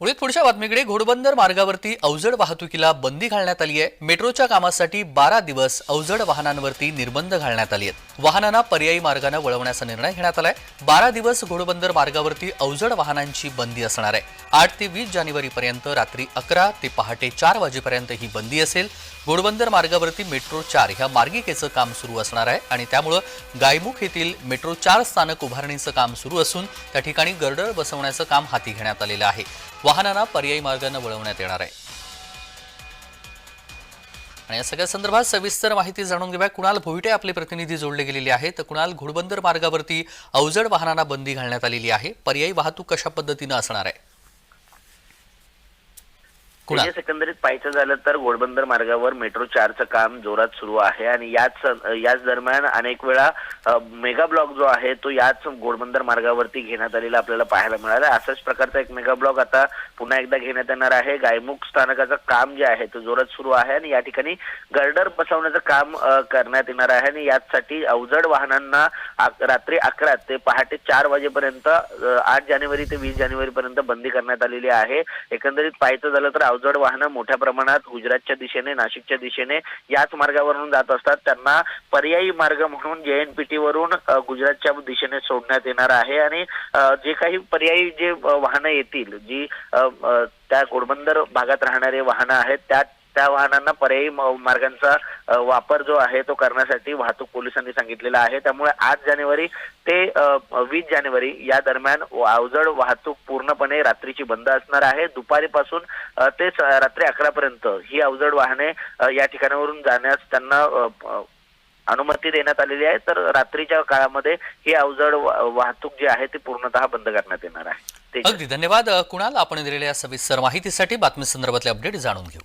मुळे पुढच्या बातमीकडे घोडबंदर मार्गावरती अवजड वाहतुकीला बंदी घालण्यात आली आहे मेट्रोच्या कामासाठी बारा दिवस अवजड वाहनांवरती निर्बंध घालण्यात आली आहेत वाहनांना पर्यायी मार्गानं वळवण्याचा निर्णय घेण्यात आलाय. बारा दिवस घोडबंदर मार्गावरती अवजड वाहनांची बंदी असणार आहे. आठ ते वीस जानेवारीपर्यंत रात्री अकरा ते पहाटे चार वाजेपर्यंत ही बंदी असेल. घोडबंदर मार्गावरती मेट्रो चार ह्या मार्गिकेचं काम सुरू असणार आहे आणि त्यामुळं गायमुख येथील मेट्रो चार स्थानक उभारणीचं काम सुरू असून त्या ठिकाणी गर्डर बसवण्याचं काम हाती घेण्यात आलेलं आहे. वाहनांना पर्यायी मार्गानं वळवण्यात येणार आहे. आणि या सगळ्या संदर्भात सविस्तर माहिती जाणून घेऊया. कुणाल भोईटे आपले प्रतिनिधी जोडले गेलेले आहेत. तर कुणाल घोडबंदर मार्गावरती अवजड वाहनांना बंदी घालण्यात आलेली आहे. पर्यायी वाहतूक कशा पद्धतीनं असणार आहे? म्हणजे एकंदरीत पाहायचं झालं तर घोडबंदर मार्गावर मेट्रो चारचं काम जोरात सुरू आहे आणि याच याच दरम्यान अनेक वेळा मेगा ब्लॉक जो आहे तो याच घोडबंदर मार्गावरती घेण्यात आलेला आपल्याला पाहायला मिळाला. असाच प्रकारचा एक मेगा ब्लॉक आता पुन्हा एकदा घेण्यात येणार आहे. गायमुख स्थानकाचं काम जे आहे ते जोरात सुरू आहे आणि या ठिकाणी गर्डर बसवण्याचं काम करण्यात येणार आहे आणि यासाठी अवजड वाहनांना रात्री अकरा ते पहाटे चार वाजेपर्यंत आठ जानेवारी ते वीस जानेवारी पर्यंत बंदी करण्यात आलेली आहे. एकंदरीत पाहायचं झालं तर अवजड वाहनं मोठ्या प्रमाणात गुजरातच्या दिशेने नाशिकच्या दिशेने याच मार्गावरून जात असतात. त्यांना पर्यायी मार्ग म्हणून जेएनपीटी वरून गुजरातच्या दिशेने सोडण्यात येणार आहे. आणि जे काही पर्यायी जे वाहनं येतील जी त्या घोडबंदर भागात राहणारे वाहनं आहेत त्या त्या वाहनांना पर्यायी मार्गांचा वापर जो आहे तो करण्यासाठी वाहतूक पोलिसांनी सांगितलेला आहे. त्यामुळे आठ जानेवारी ते वीस जानेवारी या दरम्यान अवजड वाहतूक पूर्णपणे रात्रीची बंद असणार आहे. दुपारीपासून ते रात्री अकरा पर्यंत ही अवजड वाहने या ठिकाणावरून जाण्यास त्यांना अनुमती देण्यात आलेली आहे. तर रात्रीच्या काळामध्ये ही अवजड वाहतूक जी आहे ती पूर्णतः बंद करण्यात येणार आहे. अगदी धन्यवाद. कुणाल आपण दिलेल्या सविस्तर माहितीसाठी बातमी संदर्भातले अपडेट जाणून घेऊ.